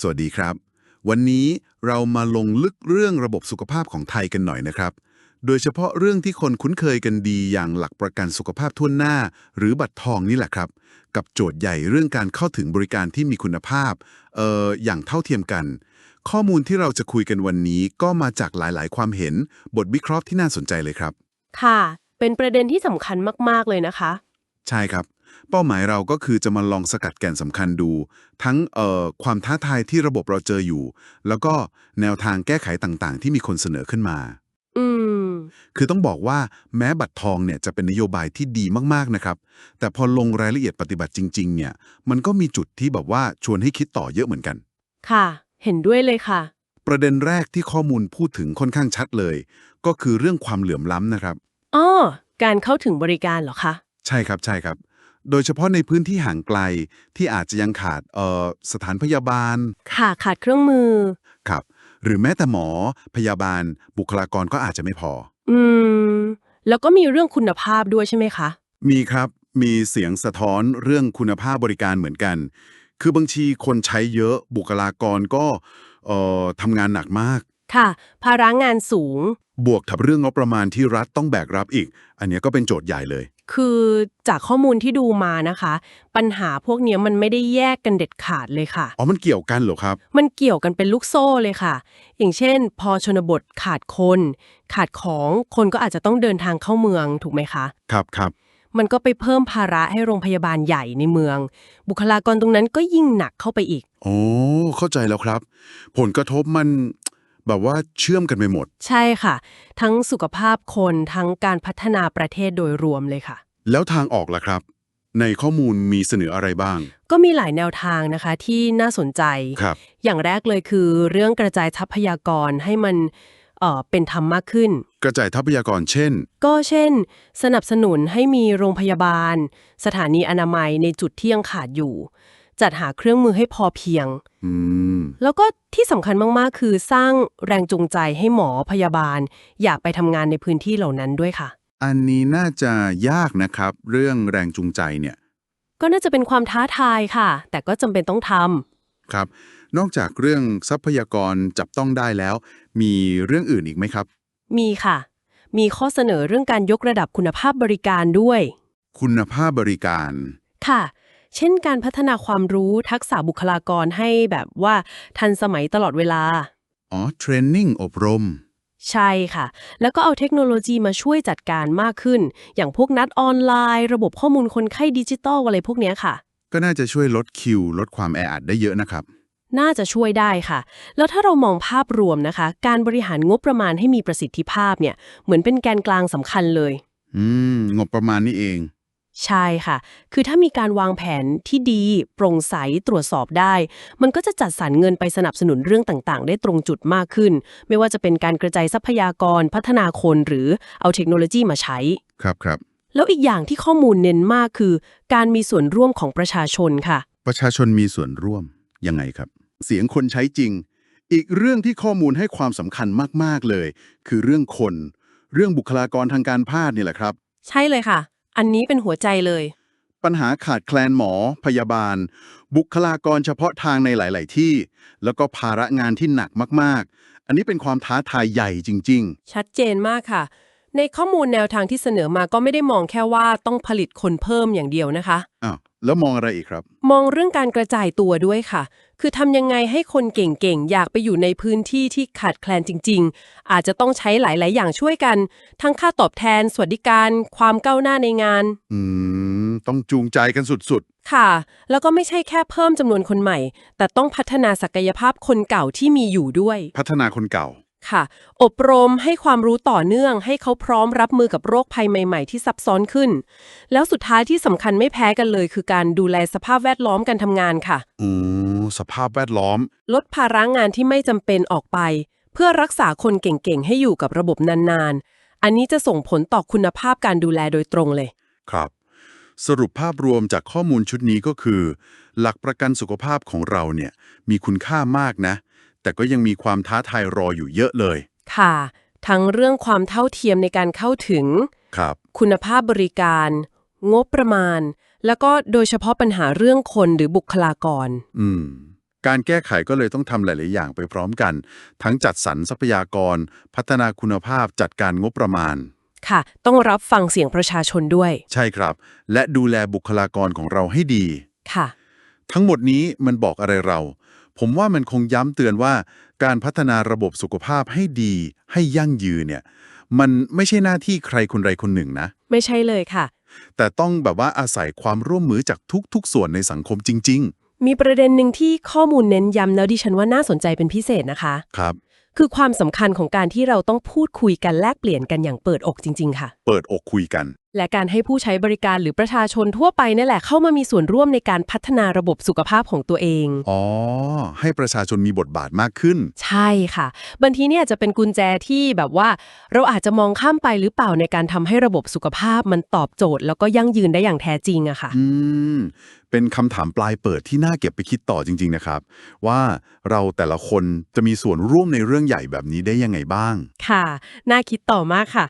สวัสดีครับ วันนี้เรามาลงลึกเรื่องระบบสุขภาพของไทยกันหน่อยนะครับ โดยเฉพาะเรื่องที่คนคุ้นเคยกันดีอย่างหลักประกันสุขภาพทั่วหน้า หรือบัตรทองนี่แหละครับ กับโจทย์ใหญ่เรื่องการเข้าถึงบริการที่มีคุณภาพเอ่ออย่างเท่าเทียมกัน ข้อมูลที่เราจะคุยกันวันนี้ก็มาจากหลายๆ ความเห็น บทวิเคราะห์ที่น่าสนใจเลยครับ ค่ะ เป็นประเด็นที่สำคัญมาก ๆ เลยนะคะ ใช่ครับ เป้าหมายเราก็คือจะมาลองสกัดแก่นสำคัญดู ทั้งเอ่อความท้าทายที่ระบบเราเจออยู่ แล้วก็แนวทางแก้ไขต่างๆ ที่มีคนเสนอขึ้นมาอืมคือต้องบอกว่าแม้บัตรทองเนี่ยจะเป็นนโยบายที่ดีมากๆนะครับ แต่พอลงรายละเอียดปฏิบัติจริง ๆ เนี่ย มันก็มีจุดที่แบบว่าชวนให้คิดต่อเยอะเหมือนกัน ค่ะ เห็นด้วยเลยค่ะ ประเด็นแรกที่ข้อมูลพูดถึงค่อนข้างชัดเลย ก็คือเรื่องความเหลื่อมล้ำนะครับอ้อการเข้าถึงบริการเหรอคะ ใช่ครับใช่ครับ โดยเฉพาะในพื้นที่ห่างไกลที่อาจจะยังขาดเอ่อสถานพยาบาล ค่ะขาดเครื่องมือ ครับ หรือแม้แต่หมอ พยาบาล บุคลากรก็อาจจะไม่พอ อืม แล้วก็มีเรื่องคุณภาพด้วยใช่ไหมคะ มีครับ มีเสียงสะท้อนเรื่องคุณภาพบริการเหมือนกัน คือบางทีคนใช้เยอะบุคลากรก็เอ่อทำงานหนักมาก ค่ะ ภาระงานสูง บวกกับเรื่องงบประมาณที่รัฐต้องแบกรับอีก อันเนี้ยก็เป็นโจทย์ใหญ่เลย คือจากข้อมูลที่ดูมานะคะ ปัญหาพวกเนี้ยมันไม่ได้แยกกันเด็ดขาดเลยค่ะ อ๋อมันเกี่ยวกันเหรอครับ มันเกี่ยวกันเป็นลูกโซ่เลยค่ะ อย่างเช่น พอชนบทขาดคน ขาดของคนก็อาจจะต้องเดินทางเข้าเมืองถูกไหมคะ ครับครับมันก็ไปเพิ่มภาระให้โรงพยาบาลใหญ่ในเมือง บุคลากรตรงนั้นก็ยิ่งหนักเข้าไปอีก โอ้เข้าใจแล้วครับ ผลกระทบมัน แบบว่าเชื่อมกันไปหมด ใช่ค่ะ ทั้งสุขภาพคนทั้งการพัฒนาประเทศโดยรวมเลยค่ะ แล้วทางออกล่ะครับ ในข้อมูลมีเสนออะไรบ้าง ก็มีหลายแนวทางนะคะที่น่าสนใจ ครับ อย่างแรกเลยคือเรื่องกระจายทรัพยากรให้มันเอ่อเป็นธรรมมากขึ้น กระจายทรัพยากรเช่น ก็เช่น สนับสนุนให้มีโรงพยาบาล สถานีอนามัยในจุดที่ยังขาดอยู่ จัดหาเครื่องมือให้พอเพียงอืมแล้วก็ที่สำคัญมากๆ คือสร้างแรงจูงใจให้หมอพยาบาล อยากไปทำงานในพื้นที่เหล่านั้นด้วยค่ะ อันนี้น่าจะยากนะครับ เรื่องแรงจูงใจเนี่ย ก็น่าจะเป็นความท้าทายค่ะ แต่ก็จำเป็นต้องทำครับ นอกจากเรื่องทรัพยากรจับต้องได้แล้ว มีเรื่องอื่นอีกไหมครับ มีค่ะ มีข้อเสนอเรื่องการยกระดับคุณภาพบริการด้วย คุณภาพบริการค่ะ เช่นการพัฒนาความรู้ทักษะบุคลากรให้แบบว่าทันสมัยตลอดเวลา อ๋อ เทรนนิ่งอบรม ใช่ค่ะ แล้วก็เอาเทคโนโลยีมาช่วยจัดการมากขึ้น อย่างพวกนัดออนไลน์ ระบบข้อมูลคนไข้ดิจิตอลอะไรพวกเนี้ยค่ะ ก็น่าจะช่วยลดคิว ลดความแออัดได้เยอะนะครับ น่าจะช่วยได้ค่ะ แล้วถ้าเรามองภาพรวมนะคะ การบริหารงบประมาณให้มีประสิทธิภาพเนี่ย เหมือนเป็นแกนกลางสำคัญเลย อืม งบประมาณนี่เอง ใช่ค่ะ คือถ้ามีการวางแผนที่ดี โปร่งใส ตรวจสอบได้ มันก็จะจัดสรรเงินไปสนับสนุนเรื่องต่างๆ ได้ตรงจุดมากขึ้น ไม่ว่าจะเป็นการกระจายทรัพยากร พัฒนาคน หรือเอาเทคโนโลยีมาใช้ ครับครับ แล้วอีกอย่างที่ข้อมูลเน้นมากคือ การมีส่วนร่วมของประชาชนค่ะ ประชาชนมีส่วนร่วม ยังไงครับ เสียงคนใช้จริง อีกเรื่องที่ข้อมูลให้ความสำคัญมากๆเลย คือเรื่องคน เรื่องบุคลากรทางการแพทย์นี่แหละครับ ใช่เลยค่ะ อันนี้เป็นหัวใจเลย ปัญหาขาดแคลนหมอ พยาบาล บุคลากรเฉพาะทางในหลาย ๆ ที่ แล้วก็ภาระงานที่หนักมาก ๆ อันนี้เป็นความท้าทายใหญ่จริง ชัดเจนมากค่ะ ในข้อมูลแนวทางที่เสนอมาก็ไม่ได้มองแค่ว่าต้องผลิตคนเพิ่มอย่างเดียวนะคะ ๆอ้าว แล้วมองอะไรอีกครับ มองเรื่องการกระจายตัวด้วยค่ะ คือทำยังไงให้คนเก่งๆ อยากไปอยู่ในพื้นที่ที่ขาดแคลนจริง ๆ อาจจะต้องใช้หลายๆ อย่างช่วยกัน ทั้งค่าตอบแทน สวัสดิการ ความก้าวหน้าในงาน อืม ต้องจูงใจกันสุดค่ะ แล้วก็ไม่ใช่แค่เพิ่มจำนวนคนใหม่ แต่ต้องพัฒนาศักยภาพคนเก่าที่มีอยู่ด้วยๆพัฒนาคนเก่า ค่ะ อบรมให้ความรู้ต่อเนื่อง ให้เขาพร้อมรับมือกับโรคภัยใหม่ ๆ ที่ซับซ้อนขึ้น แล้วสุดท้ายที่สำคัญไม่แพ้กันเลย คือการดูแลสภาพแวดล้อมการทำงานค่ะอืมสภาพแวดล้อม ลดภาระงานที่ไม่จำเป็นออกไป เพื่อรักษาคนเก่งๆ ให้อยู่กับระบบนานๆ อันนี้จะส่งผลต่อคุณภาพการดูแลโดยตรงเลย ครับ สรุปภาพรวมจากข้อมูลชุดนี้ก็คือ หลักประกันสุขภาพของเราเนี่ยมีคุณค่ามากนะ แต่ก็ยังมีความท้าทายรออยู่เยอะเลย ค่ะ ทั้งเรื่องความเท่าเทียมในการเข้าถึง ครับ คุณภาพบริการ งบประมาณ แล้วก็โดยเฉพาะปัญหาเรื่องคนหรือบุคลากร อืม การแก้ไขก็เลยต้องทำหลาย ๆ อย่างไปพร้อมกัน ทั้งจัดสรรทรัพยากร พัฒนาคุณภาพจัดการงบประมาณ ค่ะ ต้องรับฟังเสียงประชาชนด้วย ใช่ครับ และดูแลบุคลากรของเราให้ดี ค่ะ ทั้งหมดนี้มันบอกอะไรเรา ผมว่ามันคงย้ำเตือนว่าการพัฒนาระบบสุขภาพให้ดี ให้ยั่งยืนเนี่ย มันไม่ใช่หน้าที่ใครคนใดคนหนึ่งนะ ไม่ใช่เลยค่ะ แต่ต้องแบบว่าอาศัยความร่วมมือจากทุกๆ ส่วนในสังคมจริง ๆ มีประเด็นหนึ่งที่ข้อมูลเน้นย้ำแล้วดิฉันว่าน่าสนใจเป็นพิเศษนะคะ ครับ คือความสำคัญของการที่เราต้องพูดคุยกันแลกเปลี่ยนกันอย่างเปิดอกจริง ๆ ค่ะ เปิดอกคุยกัน และการให้ผู้ใช้บริการหรือประชาชนทั่วไปนั่นแหละเข้ามามีส่วนร่วมในการพัฒนาระบบสุขภาพของตัวเอง อ๋อ ให้ประชาชนมีบทบาทมากขึ้น ใช่ค่ะบางทีเนี่ยจะเป็นกุญแจที่แบบว่า เราอาจจะมองข้ามไปหรือเปล่าในการทำให้ระบบสุขภาพมันตอบโจทย์ แล้วก็ยั่งยืนได้อย่างแท้จริงอะค่ะ อืม เป็นคำถามปลายเปิดที่น่าเก็บไปคิดต่อจริง ๆ นะครับ ว่าเราแต่ละคนจะมีส่วนร่วมในเรื่องใหญ่แบบนี้ได้ยังไงบ้าง ค่ะ น่าคิดต่อมากค่ะ